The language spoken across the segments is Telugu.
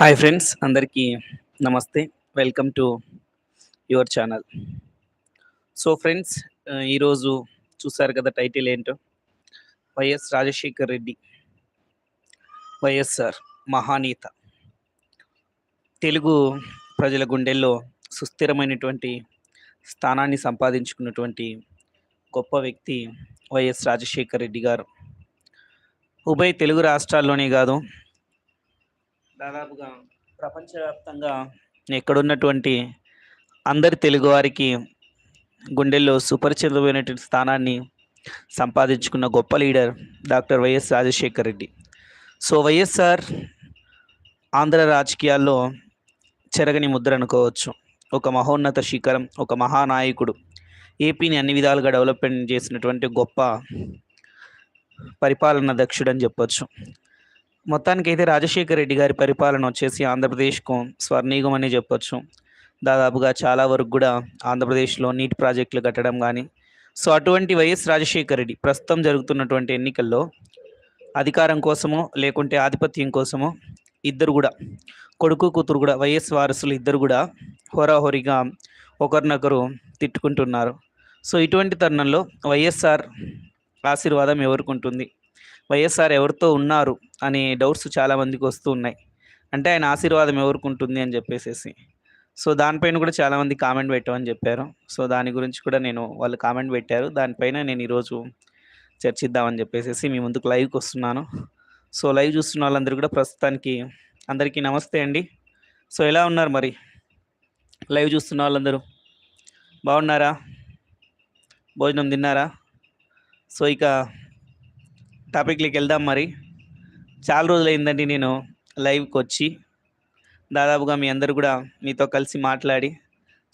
హాయ్ ఫ్రెండ్స్ అందరికీ నమస్తే. Welcome to your channel so friends ఈరోజు చూసారు కదా టైటిల్ ఏంటో? వైఎస్ రాజశేఖర్ రెడ్డి వైఎస్ఆర్ మహానీత. తెలుగు ప్రజల గుండెల్లో సుస్థిరమైనటువంటి స్థానాన్ని సంపాదించుకున్నటువంటి గొప్ప వ్యక్తి వైఎస్ రాజశేఖర్ రెడ్డి గారు. ఉభయ తెలుగు రాష్ట్రాల్లోనే కాదు దాదాపుగా ప్రపంచవ్యాప్తంగా ఎక్కడున్నటువంటి అందరి తెలుగువారికి గుండెల్లో సుపరిచితమైనటువంటి స్థానాన్ని సంపాదించుకున్న గొప్ప leader doctor YS Rajasekhar Reddy. So YSR Andhra రాజకీయాల్లో చెరగని ముద్ర అనుకోవచ్చు. ఒక మహోన్నత శిఖరం ఒక మహానాయకుడు. ఏపీని అన్ని విధాలుగా డెవలప్మెంట్ చేసినటువంటి గొప్ప పరిపాలన దక్షుడు అని చెప్పొచ్చు. మొత్తానికైతే రాజశేఖర రెడ్డి గారి పరిపాలన వచ్చేసి ఆంధ్రప్రదేశ్కు స్వర్ణీగం అని చెప్పొచ్చు. దాదాపుగా చాలా వరకు కూడా ఆంధ్రప్రదేశ్లో నీటి ప్రాజెక్టులు కట్టడం కానీ సో అటువంటి వైఎస్ రాజశేఖర రెడ్డి ప్రస్తుతం జరుగుతున్నటువంటి ఎన్నికల్లో అధికారం కోసమో లేకుంటే ఆధిపత్యం కోసమో ఇద్దరు కూడా. కొడుకు కూతురు కూడా వైఎస్ వారసులు ఇద్దరు కూడా హోరాహోరీగా ఒకరినొకరు తిట్టుకుంటున్నారు. సో ఇటువంటి తరుణంలో వైఎస్ఆర్ ఆశీర్వాదం ఎవరికి ఉంటుంది వైఎస్ఆర్ ఎవరితో ఉన్నారు అనే డౌట్స్ చాలామందికి వస్తూ ఉన్నాయి. అంటే ఆయన ఆశీర్వాదం ఎవరికి ఉంటుంది అని చెప్పేసేసి. సో దానిపైన కూడా చాలామంది కామెంట్ పెట్టామని చెప్పారు. సో దాని గురించి కూడా నేను వాళ్ళు కామెంట్ పెట్టారు. దానిపైన నేను ఈరోజు చర్చిద్దామని చెప్పేసి మీ ముందుకు లైవ్కి వస్తున్నాను. సో లైవ్ చూస్తున్న వాళ్ళందరూ కూడా ప్రస్తుతానికి అందరికీ నమస్తే అండి. సో ఎలా ఉన్నారు మరి? లైవ్ చూస్తున్న వాళ్ళందరూ బాగున్నారా? భోజనం తిన్నారా? సో ఇక టాపిక్లోకి వెళ్దాం మరి. చాలా రోజులైందండి నేను లైవ్కి వచ్చి. దాదాపుగా మీ అందరు కూడా మీతో కలిసి మాట్లాడి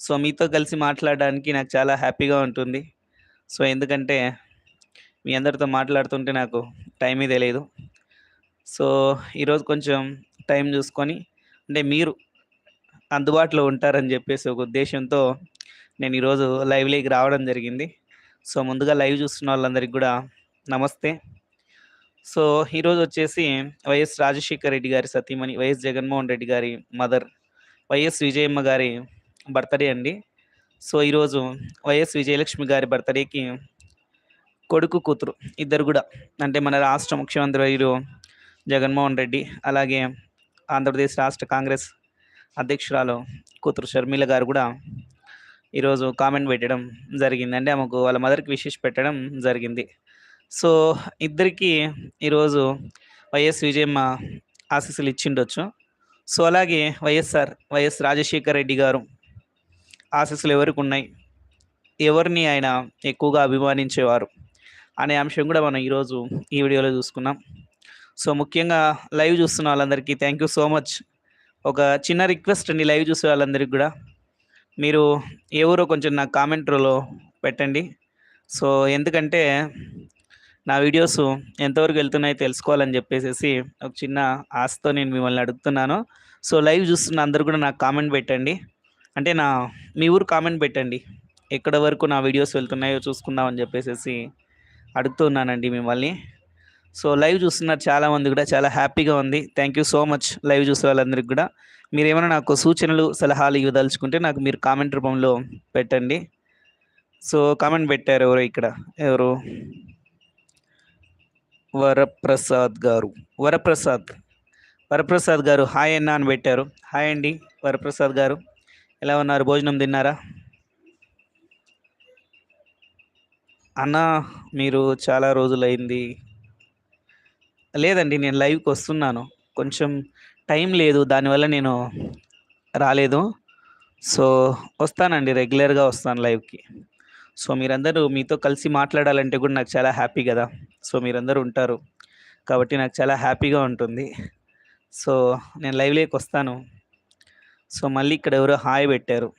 సో మీతో కలిసి మాట్లాడడానికి నాకు చాలా హ్యాపీగా ఉంటుంది. సో ఎందుకంటే మీ అందరితో మాట్లాడుతుంటే నాకు టైమే తెలియదు. సో ఈరోజు కొంచెం టైం చూసుకొని అంటే మీరు అందుబాటులో ఉంటారని చెప్పేసి ఒక ఉద్దేశంతో నేను ఈరోజు లైవ్లోకి రావడం జరిగింది. సో ముందుగా లైవ్ చూస్తున్న వాళ్ళందరికీ కూడా నమస్తే. సో ఈరోజు వచ్చేసి వైఎస్ రాజశేఖర్ రెడ్డి గారి సతీమణి వైఎస్ జగన్మోహన్ రెడ్డి గారి మదర్ వైఎస్ విజయమ్మ గారి బర్త్డే అండి. సో ఈరోజు వైఎస్ విజయలక్ష్మి గారి బర్త్డేకి కొడుకు కూతురు ఇద్దరు కూడా అంటే మన రాష్ట్ర ముఖ్యమంత్రి వైరు జగన్మోహన్ రెడ్డి అలాగే ఆంధ్రప్రదేశ్ రాష్ట్ర కాంగ్రెస్ అధ్యక్షురాలు కూతురు షర్మిల గారు కూడా ఈరోజు కామెంట్ పెట్టడం జరిగింది అంటే ఆమెకు వాళ్ళ మదర్కి విశేష పెట్టడం జరిగింది. సో ఇద్దరికి ఈరోజు వైఎస్ విజయమ్మ ఆశీస్సులు ఇచ్చిండొచ్చు. సో అలాగే వైఎస్ఆర్ వైఎస్ రాజశేఖర్ రెడ్డి గారు ఆశీస్సులు ఎవరికి ఉన్నాయి? ఎవరిని ఆయన ఎక్కువగా అభిమానించేవారు? అనే అంశం కూడా మనం ఈరోజు ఈ వీడియోలో చూసుకున్నాం సో ముఖ్యంగా లైవ్ చూస్తున్న వాళ్ళందరికీ థ్యాంక్ యూ సో మచ్ ఒక చిన్న రిక్వెస్ట్ అండి లైవ్ చూసే వాళ్ళందరికీ కూడా. మీరు ఎవరో కొంచెం నా కామెంట్లో పెట్టండి. సో ఎందుకంటే నా వీడియోస్ ఎంతవరకు వెళ్తున్నాయో తెలుసుకోవాలని చెప్పేసి ఒక చిన్న ఆశతో నేను మిమ్మల్ని అడుగుతున్నాను. సో లైవ్ చూస్తున్న అందరు కూడా నాకు కామెంట్ పెట్టండి. అంటే నా మీ ఊరు కామెంట్ పెట్టండి. ఎక్కడ వరకు నా వీడియోస్ వెళ్తున్నాయో చూసుకుందామని చెప్పేసి అడుగుతున్నానండి మిమ్మల్ని. సో లైవ్ చూస్తున్నారు చాలామంది కూడా చాలా హ్యాపీగా ఉంది. Thank you so much live చూసే వాళ్ళందరికీ కూడా. మీరు ఏమైనా నాకు సూచనలు సలహాలు ఇవ్వదలుచుకుంటే నాకు మీరు కామెంట్ రూపంలో పెట్టండి. సో కామెంట్ పెట్టారు ఎవరు ఇక్కడ? ఎవరు? వరప్రసాద్ గారు. వరప్రసాద్. వరప్రసాద్ గారు హాయ్ అన్న అని పెట్టారు. హాయ్ అండి వరప్రసాద్ గారు. ఎలా ఉన్నారు? భోజనం తిన్నారా? అన్న మీరు చాలా రోజులైంది. లేదండి నేను లైవ్కి వస్తున్నాను. కొంచెం టైం లేదు దానివల్ల నేను రాలేదు. సో వస్తానండి రెగ్యులర్గా వస్తాను లైవ్కి. సో మీరందరూ మీతో కలిసి మాట్లాడాలంటే కూడా నాకు చాలా హ్యాపీ కదా. సో మీరందరూ ఉంటారు. కాబట్టి నాకు చాలా హ్యాపీగా ఉంటుంది. సో నేను లైవ్లోకి వస్తాను. సో మళ్ళీ ఇక్కడ ఎవరో హాయ్ పెట్టారు.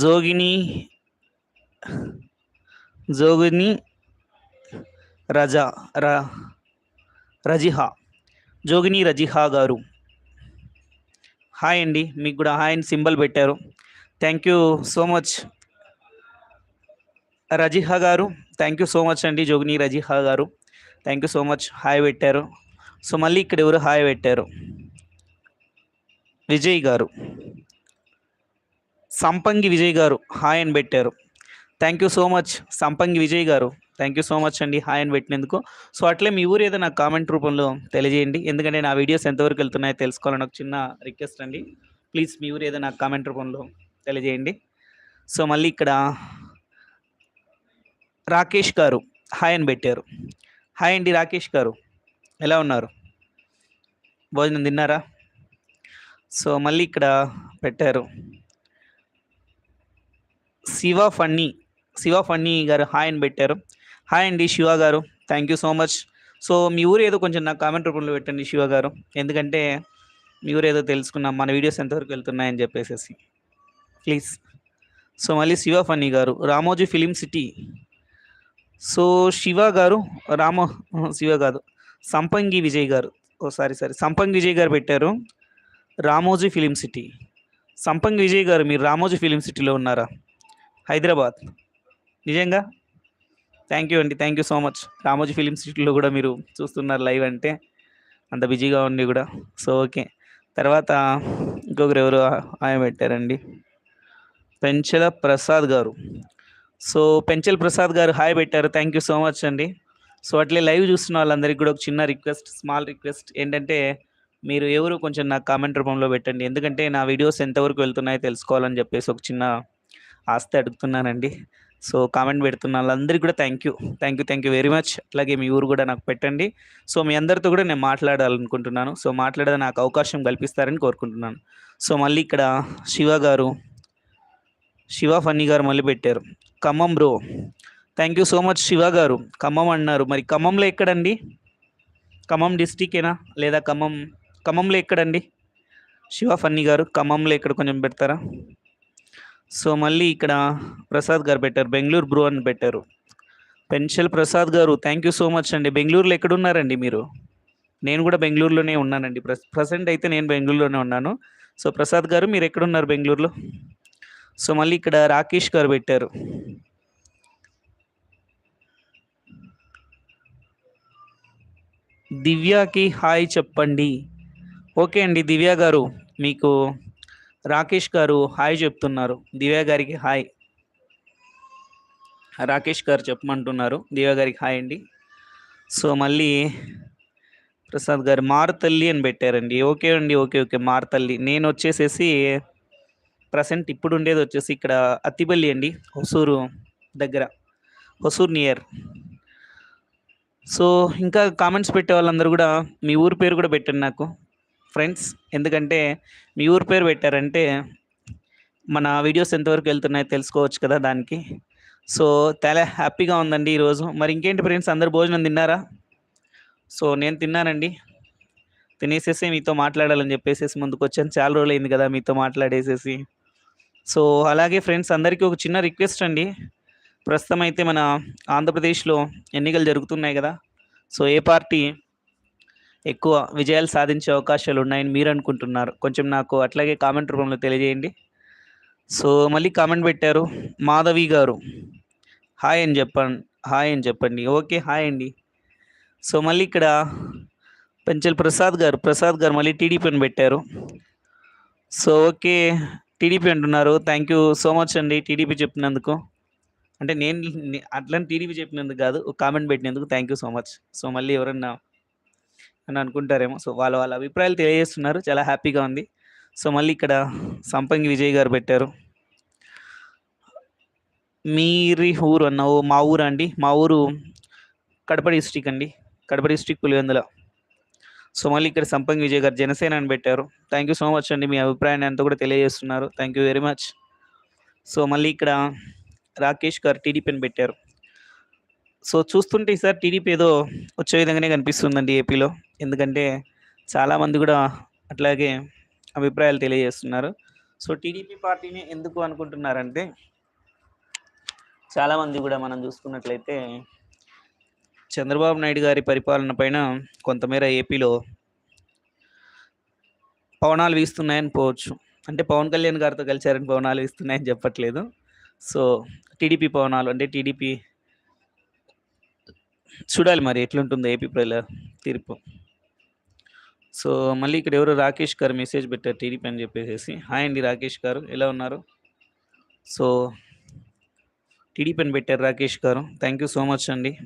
జోగిని జోగిని రజా ర రజిహా జోగిని రజిహా గారు. హాయ్ అండి మీకు కూడా హాయ్ అని సింబల్ పెట్టారు. Thank you so much Raziha గారు థ్యాంక్ యూ సో మచ్ అండి జోగిని రజిహా గారు. Thank you so much hi పెట్టారు. సో మళ్ళీ ఇక్కడ ఎవరు హాయ్ పెట్టారు? విజయ్ గారు. సంపంగి విజయ్ గారు హాయ్ అని పెట్టారు. Thank you so much Sampangi Vijay గారు. థ్యాంక్ యూ సో మచ్ అండి. హాయ్ అని పెట్టినందుకు. సో అట్లే మీ ఊరు ఏదో నాకు కామెంట్ రూపంలో తెలియజేయండి. ఎందుకంటే నా వీడియోస్ ఎంతవరకు వెళ్తున్నాయో తెలుసుకోవాలని ఒక చిన్న రిక్వెస్ట్ అండి. ప్లీజ్ మీ ఊరు ఏదో నాకు కామెంట్ రూపంలో తెలియజేయండి. సో మళ్ళీ ఇక్కడ రాకేష్ గారు హాయ్ అని పెట్టారు. హాయ్ అండి రాకేష్ గారు. ఎలా ఉన్నారు? భోజనం తిన్నారా? సో మళ్ళీ ఇక్కడ పెట్టారు. శివ ఫన్నీ శివ ఫన్నీ గారు హాయ్ అని పెట్టారు. హాయ్ అండి శివ గారు. Thank you so much so మీ ఊరు ఏదో కొంచెం నాకు కామెంట్ రూపంలో పెట్టండి శివ గారు. ఎందుకంటే మీ ఊరు ఏదో తెలుసుకున్నాం. మన వీడియోస్ ఎంతవరకు వెళ్తున్నాయని చెప్పేసి ప్లీజ్ సో మళ్ళీ శివ ఫన్నీ గారు. Ramoji film city so Shiva గారు రామో శివ కాదు. సంపంగి విజయ్ గారు. Oh sorry sorry Sampangi Vijay గారు పెట్టారు. రామోజీ ఫిలిం సిటీ సంపంగి విజయ్ గారు మీరు రామోజీ ఫిలిం సిటీలో ఉన్నారా? హైదరాబాద్. నిజంగా? థ్యాంక్ యూ అండి thank you so much Ramoji film సిటీలో కూడా మీరు చూస్తున్నారు లైవ్ అంటే అంత బిజీగా ఉండి కూడా. సో ఓకే తర్వాత ఇంకొకరు ఎవరు ఆయన పెట్టారండి? పెంచల ప్రసాద్ గారు. సో పెంచల్ ప్రసాద్ గారు హాయ్ పెట్టారు. థ్యాంక్ యూ సో మచ్ అండి సో అట్లే లైవ్ చూస్తున్న వాళ్ళందరికీ కూడా ఒక చిన్న రిక్వెస్ట్ స్మాల్ రిక్వెస్ట్ ఏంటంటే మీరు ఎవరు కొంచెం నాకు కామెంట్ రూపంలో పెట్టండి. ఎందుకంటే నా వీడియోస్ ఎంతవరకు వెళ్తున్నాయో తెలుసుకోవాలని చెప్పేసి ఒక చిన్న ఆస్తి అడుగుతున్నానండి. సో కామెంట్ పెడుతున్న వాళ్ళందరికీ కూడా thank you thank you thank you very much అలాగే మీ ఊరు కూడా నాకు పెట్టండి. సో మీ అందరితో కూడా నేను మాట్లాడాలనుకుంటున్నాను. సో మాట్లాడే నాకు అవకాశం కల్పిస్తారని కోరుకుంటున్నాను. సో మళ్ళీ ఇక్కడ శివ గారు శివ ఫన్నీ గారు మళ్ళీ పెట్టారు. Khammam bro thank you so much Shiva గారు. ఖమ్మం అన్నారు. మరి ఖమ్మంలో ఎక్కడండి? ఖమ్మం డిస్టికేనా లేదా ఖమ్మం ఖమ్మంలో ఎక్కడండి? శివ ఫన్నీ గారు ఖమ్మంలో ఎక్కడ కొంచెం పెడతారా? సో మళ్ళీ ఇక్కడ ప్రసాద్ గారు పెట్టారు బెంగళూరు బ్రో అని పెట్టారు. పెన్షల్ ప్రసాద్ గారు థ్యాంక్ యూ సో మచ్ అండి. బెంగళూరులో ఎక్కడున్నారండి మీరు? నేను కూడా బెంగళూరులోనే ఉన్నానండి. ప్ర ప్రజెంట్ అయితే నేను బెంగళూరులోనే ఉన్నాను. సో ప్రసాద్ గారు మీరు ఎక్కడున్నారు బెంగళూరులో? సో మళ్ళీ ఇక్కడ రాకేష్ గారు పెట్టారు. దివ్యాకి హాయ్ చెప్పండి. ఓకే అండి దివ్య గారు మీకు రాకేష్ గారు హాయ్ చెప్తున్నారు. దివ్య గారికి హాయ్. రాకేష్ గారు చెప్పమంటున్నారు. దివ్య గారికి హాయ్ అండి. సో మళ్ళీ ప్రసాద్ గారు మారుతల్లి అని పెట్టారండి. ఓకే అండి ఓకే ఓకే మారుతల్లి. నేను వచ్చేసేసి ప్రజెంట్ ఇప్పుడు ఉండేది వచ్చేసి ఇక్కడ అత్తిపల్లి అండి హొసూరు దగ్గర. హొసూరు నియర్. సో ఇంకా కామెంట్స్ పెట్టే వాళ్ళందరూ కూడా మీ ఊరు పేరు కూడా పెట్టండి నాకు. ఫ్రెండ్స్ ఎందుకంటే మీ ఊరు పేరు పెట్టారంటే మన వీడియోస్ ఎంతవరకు వెళ్తున్నాయో తెలుసుకోవచ్చు కదా దానికి. సో చాలా హ్యాపీగా ఉందండి ఈరోజు. మరి ఇంకేంటి ఫ్రెండ్స్ అందరు భోజనం తిన్నారా? సో నేను తిన్నానండి. తినేసేసి మీతో మాట్లాడాలని చెప్పేసి ముందుకు వచ్చాను. చాలా రోజులు అయింది కదా మీతో మాట్లాడేసేసి. సో అలాగే ఫ్రెండ్స్ అందరికీ ఒక చిన్న రిక్వెస్ట్ అండి. ప్రస్తుతం అయితే మన ఆంధ్రప్రదేశ్లో ఎన్నికలు జరుగుతున్నాయి కదా. సో ఏ పార్టీ ఎక్కువ విజయాలు సాధించే అవకాశాలు ఉన్నాయని మీరు అనుకుంటున్నారు. కొంచెం నాకు అట్లాగే కామెంట్ రూపంలో తెలియజేయండి. సో మళ్ళీ కామెంట్ పెట్టారు మాధవి గారు. హాయ్ అని చెప్పండి హాయ్ అని చెప్పండి. ఓకే హాయ్ అండి. సో మళ్ళీ ఇక్కడ పెంచల్ ప్రసాద్ గారు ప్రసాద్ గారు మళ్ళీ టీడీపీ అని పెట్టారు. సో ఓకే టీడీపీ అంటున్నారు. థ్యాంక్ యూ సో మచ్ అండి టీడీపీ చెప్పినందుకు. అంటే నేను అట్లని టీడీపీ చెప్పినందుకు కాదు కామెంట్ పెట్టినందుకు thank you so much. So మళ్ళీ ఎవరన్నా అని అనుకుంటారేమో. సో వాళ్ళ వాళ్ళ అభిప్రాయాలు తెలియజేస్తున్నారు. చాలా హ్యాపీగా ఉంది. సో మళ్ళీ ఇక్కడ సంపంగి విజయ్ గారు పెట్టారు. మీరి ఊరు అన్న ఓ మా ఊరు అండి. మా ఊరు కడప డిస్టిక్ అండి. కడప డిస్టిక్ పులివెందుల. సో మళ్ళీ ఇక్కడ సంపంగి విజయ్ గారు జనసేన అని పెట్టారు. థ్యాంక్ యూ సో మచ్ అండి మీ అభిప్రాయాన్ని అంతా కూడా తెలియజేస్తున్నారు. Thank you very much. So మళ్ళీ ఇక్కడ రాకేష్ గారు టీడీపీ అని పెట్టారు. సో చూస్తుంటే ఈసారి టీడీపీ ఏదో వచ్చే విధంగానే కనిపిస్తుందండి ఏపీలో. ఎందుకంటే చాలామంది కూడా అట్లాగే అభిప్రాయాలు తెలియజేస్తున్నారు. సో టీడీపీ పార్టీని ఎందుకు అనుకుంటున్నారంటే చాలామంది కూడా మనం చూసుకున్నట్లయితే చంద్రబాబు నాయుడు గారి పరిపాలన పైన కొంతమేర ఏపీలో పవనాలు వీస్తున్నాయని పోవచ్చు. అంటే పవన్ కళ్యాణ్ గారితో కలిశారని పవనాలు వీస్తున్నాయని చెప్పట్లేదు. సో, టీడీపీ పవనాలు అంటే టీడీపీ చూడాలి మరి ఎట్లుంటుందో ఏపీ ప్రజల తీర్పు. సో, మళ్ళీ ఇక్కడ ఎవరో రాకేష్ గారు మెసేజ్ పెట్టారు టీడీపీ అని చెప్పేసి హాయ్ అండి రాకేష్ గారు. ఎలా ఉన్నారు? సో, టీడీపీ అని పెట్టారు రాకేష్ గారు. థ్యాంక్ యూ సో మచ్ అండి.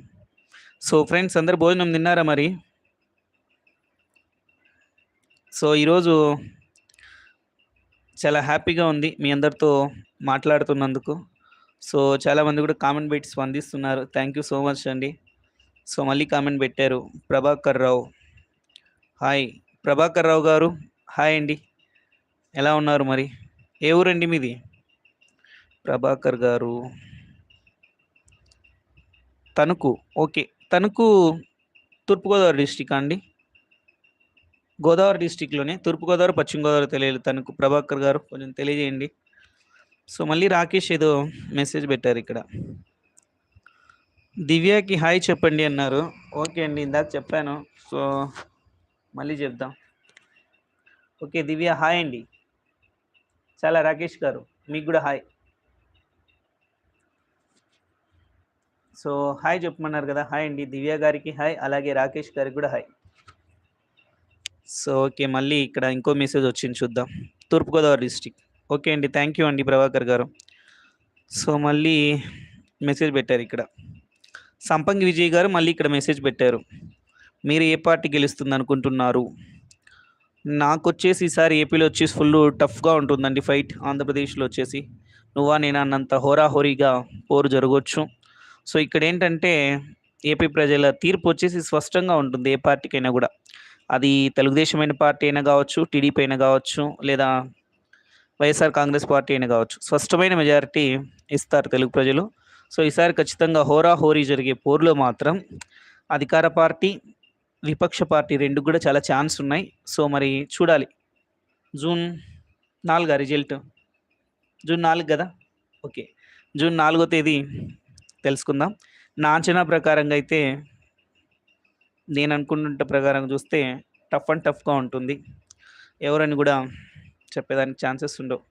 సో, ఫ్రెండ్స్ అందరూ భోజనం తిన్నారా మరి? సో, ఈరోజు చాలా హ్యాపీగా ఉంది మీ అందరితో మాట్లాడుతున్నందుకు. సో, చాలామంది కూడా కామెంట్ పెట్టి స్పందిస్తున్నారు. థ్యాంక్ యూ సో మచ్ అండి. సో, మళ్ళీ కామెంట్ పెట్టారు. ప్రభాకర్ రావు. హాయ్ ప్రభాకర్ రావు గారు. హాయ్ అండి. ఎలా ఉన్నారు మరి? ఏ ఊరండి మీది? ప్రభాకర్ గారు. తణుకు. ఓకే. తణుకు తూర్పుగోదావరి డిస్టిక్ అండి? గోదావరి డిస్టిక్లోనే తూర్పుగోదావరి, పశ్చిమ గోదావరి తెలియదు తణుకు ప్రభాకర్ గారు కొంచెం తెలియజేయండి. సో, మళ్ళీ రాకేష్ ఏదో మెసేజ్ పెట్టారు ఇక్కడ. దివ్యకి హాయ్ చెప్పండి అన్నారు. ఓకే అండి. ఇందాక చెప్పాను. సో, మళ్ళీ చెప్దాం. ఓకే. దివ్య హాయ్ అండి. చాలా రాకేష్ గారు. మీకు కూడా హాయ్. సో, హాయ్ చెప్పమన్నారు కదా! హాయ్ అండి. దివ్య గారికి హాయ్. అలాగే రాకేష్ గారికి కూడా హాయ్. So, okay. మళ్ళీ ఇక్కడ ఇంకో మెసేజ్ వచ్చింది చూద్దాం. తూర్పుగోదావరి డిస్టిక్ ఓకే అండి. థ్యాంక్ యూ అండి ప్రభాకర్ గారు. సో, మళ్ళీ మెసేజ్ పెట్టారు ఇక్కడ. సంపంగి విజయ్ గారు మళ్ళీ ఇక్కడ మెసేజ్ పెట్టారు. మీరు ఏ పార్టీ గెలుస్తుంది అనుకుంటున్నారు నాకు వచ్చేసి ఈసారి ఏపీలో వచ్చేసి ఫుల్లు టఫ్‌గా ఉంటుందండి ఫైట్. ఆంధ్రప్రదేశ్‌లో వచ్చేసి నువ్వా నేను అన్నంత హోరాహోరీగా పోరు జరగవచ్చు సో, ఇక్కడ ఏంటంటే ఏపీ ప్రజల తీర్పు వచ్చేసి స్పష్టంగా ఉంటుంది ఏ పార్టీకైనా కూడా అది తెలుగుదేశమైన పార్టీ అయినా కావచ్చు టీడీపీ అయినా కావచ్చు లేదా వైఎస్ఆర్ కాంగ్రెస్ పార్టీ అయినా కావచ్చు స్పష్టమైన మెజారిటీ ఇస్తారు తెలుగు ప్రజలు. సో, ఈసారి ఖచ్చితంగా హోరాహోరీ జరిగే పోరులో మాత్రం అధికార పార్టీ, విపక్ష పార్టీ రెండు కూడా చాలా ఛాన్స్ ఉన్నాయి. సో, మరి చూడాలి. June నాలుగా result? జూన్ నాలుగు కదా ఓకే. జూన్ నాలుగో తేదీ తెలుసుకుందాం. నా అంచనా ప్రకారంగా అయితే నేను అనుకుంటున్న ప్రకారం చూస్తే టఫ్ అండ్ టఫ్‌గా ఉంటుంది. ఎవరని కూడా చెప్పేదానికి ఛాన్సెస్ ఉండవు.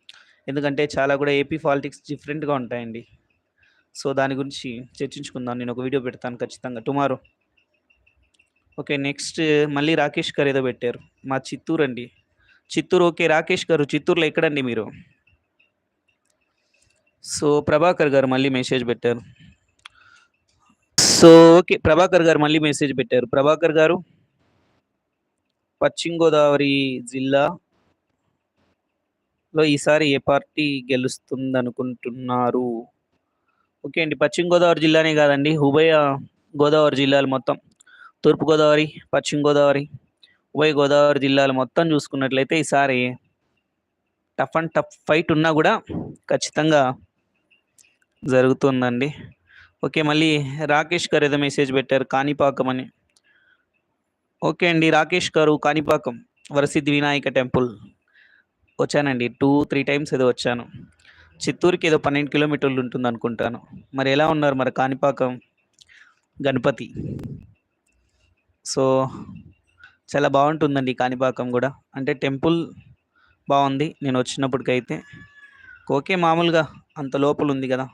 ఎందుకంటే చాలా కూడా ఏపీ పాలిటిక్స్ డిఫరెంట్‌గా ఉంటాయండి. సో, దాని గురించి చర్చించుకుందాం. నేను ఒక వీడియో పెడతాను ఖచ్చితంగా టుమారో. ఓకే. నెక్స్ట్ మళ్ళీ రాకేష్ గారు ఏదో పెట్టారు. మా చిత్తూరు అండి. చిత్తూరు ఓకే. రాకేష్ గారు చిత్తూరులో ఎక్కడండి మీరు? సో, ప్రభాకర్ గారు మళ్ళీ మెసేజ్ పెట్టారు. So, okay. ప్రభాకర్ గారు మళ్ళీ మెసేజ్ పెట్టారు. ప్రభాకర్ గారు పశ్చిమ గోదావరి జిల్లాలో ఈసారి ఏ పార్టీ గెలుస్తుందనుకుంటున్నారు? ఓకే అండి. పశ్చిమ గోదావరి జిల్లానే కాదండి. ఉభయ గోదావరి జిల్లాలు మొత్తం తూర్పు గోదావరి, పశ్చిమ గోదావరి, ఉభయ గోదావరి జిల్లాలు మొత్తం చూసుకున్నట్లయితే ఈసారి టఫ్ అండ్ టఫ్ ఫైట్ ఉన్నా కూడా ఖచ్చితంగా జరుగుతుందండి. ఓకే. మళ్ళీ రాకేష్ గారు ఏదో మెసేజ్ పెట్టారు కాణిపాకం అని. ఓకే అండి. రాకేష్ గారు కాణిపాకం వరసిద్ధి వినాయక టెంపుల్ వచ్చానండి. 2, 3 టైమ్స్ ఏదో వచ్చాను. చిత్తూరుకి ఏదో 12 కిలోమీటర్లు ఉంటుందనుకుంటాను. మరి ఎలా ఉన్నారు మరి కాణిపాకం గణపతి? సో, చాలా బాగుంటుందండి కాణిపాకం కూడా అంటే టెంపుల్ బాగుంది నేను వచ్చినప్పటికైతే. ఓకే. మామూలుగా అంత లోపల ఉంది కదా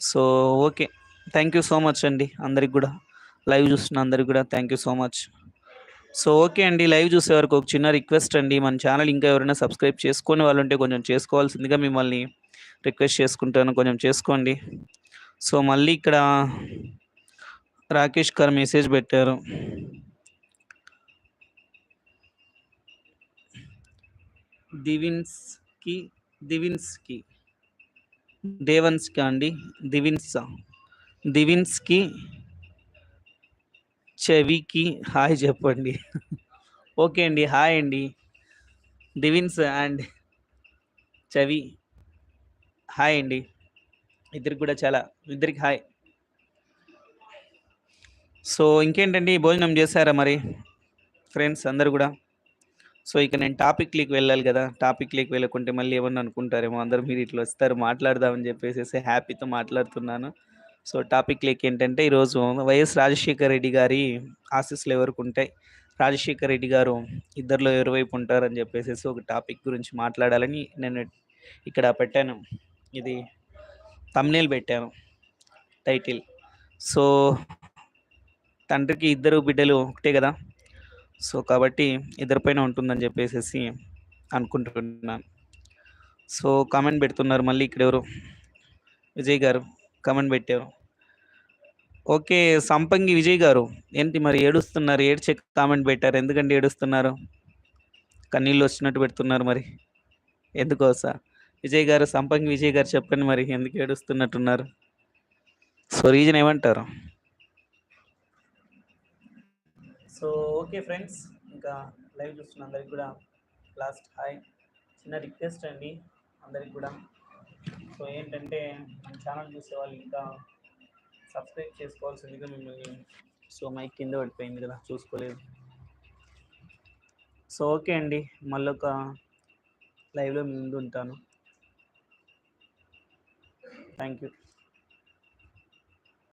so, okay. Thank you so much అండి అందరికి కూడా లైవ్ చూస్తున్న అందరికి కూడా thank you so much. So, okay అండి. లైవ్ చూసే వరకు ఒక చిన్న రిక్వెస్ట్ అండి. మన ఛానల్ ఇంకా ఎవరైనా సబ్స్క్రైబ్ చేసుకోని వాళ్ళుంటే కొంచెం చేసుకోవాల్సిందిగా మిమ్మల్ని రిక్వెస్ట్ చేసుకుంటాను. కొంచెం చేసుకోండి. సో, మళ్ళీ ఇక్కడ రాకేష్ గారు మెసేజ్ పెట్టారు. దివిన్స్‌కి దివిన్స్‌కి దేవన్స్కి అండి? దివిన్సా? దివిన్స్‌కి చెవికి హాయ్ చెప్పండి. ఓకే అండి. హాయ్ అండి. దివిన్స్ అండ్ చవి హాయ్ అండి. ఇద్దరికి కూడా చాలా ఇద్దరికి హాయ్. సో, ఇంకేంటండి భోజనం చేశారా మరి? ఫ్రెండ్స్ అందరు కూడా సో, ఇక నేను టాపిక్‌లోకి వెళ్ళాలి కదా టాపిక్ లీక్ వెళ్ళకుంటే మళ్ళీ ఏమన్నా అనుకుంటారేమో అందరూ మీరు ఇట్లా వస్తారు మాట్లాడదామని చెప్పేసి చెప్పేసేసి హ్యాపీతో మాట్లాడుతున్నాను. సో, టాపిక్ లేక్ ఏంటంటే ఈరోజు వైఎస్ రాజశేఖర రెడ్డి గారి ఆశీస్సులు ఎవరికుంటాయి? రాజశేఖర్ రెడ్డి గారు ఇద్దరిలో ఎవరివైపు ఉంటారని చెప్పేసి ఒక టాపిక్ గురించి మాట్లాడాలని నేను ఇక్కడ పెట్టాను. ఇది తమ్నేల్ పెట్టాను టైటిల్ సో తండ్రికి ఇద్దరు బిడ్డలు ఒకటే కదా? సో కాబట్టి ఇద్దరిపైన ఉంటుందని చెప్పేసి అనుకుంటున్నాను. సో కామెంట్ పెడుతున్నారు మళ్ళీ ఇక్కడ ఎవరు? విజయ్ గారు. కామెంట్ పెట్టారు ఓకే సంపంగి విజయ్ గారు ఏంటి మరి ఏడుస్తున్నారు? ఏడ్చే కామెంట్ పెట్టారు. ఎందుకంటే ఏడుస్తున్నారు? కన్నీళ్ళు వచ్చినట్టు పెడుతున్నారు మరి. ఎందుకోసా విజయ్ గారు సంపంగి విజయ్ గారు చెప్పండి మరి ఎందుకు ఏడుస్తున్నట్టున్నారు? సో రీజన్ ఏమంటారు? సో ఓకే ఫ్రెండ్స్ ఇంకా లైవ్ చూస్తున్న అందరికి కూడా లాస్ట్ హాయ్. చిన్న రిక్వెస్ట్ అండి అందరికి కూడా. సో ఏంటంటే మన ఛానల్ చూసే వాళ్ళు ఇంకా సబ్స్క్రైబ్ చేసుకోవాల్సిందిగా మిమ్మల్ని సో మైక్ కింద పడిపోయింది కదా చూసుకోలేదు. సో ఓకే అండి మళ్ళీ ఒక లైవ్లో ముందు ఉంటాను. Thank you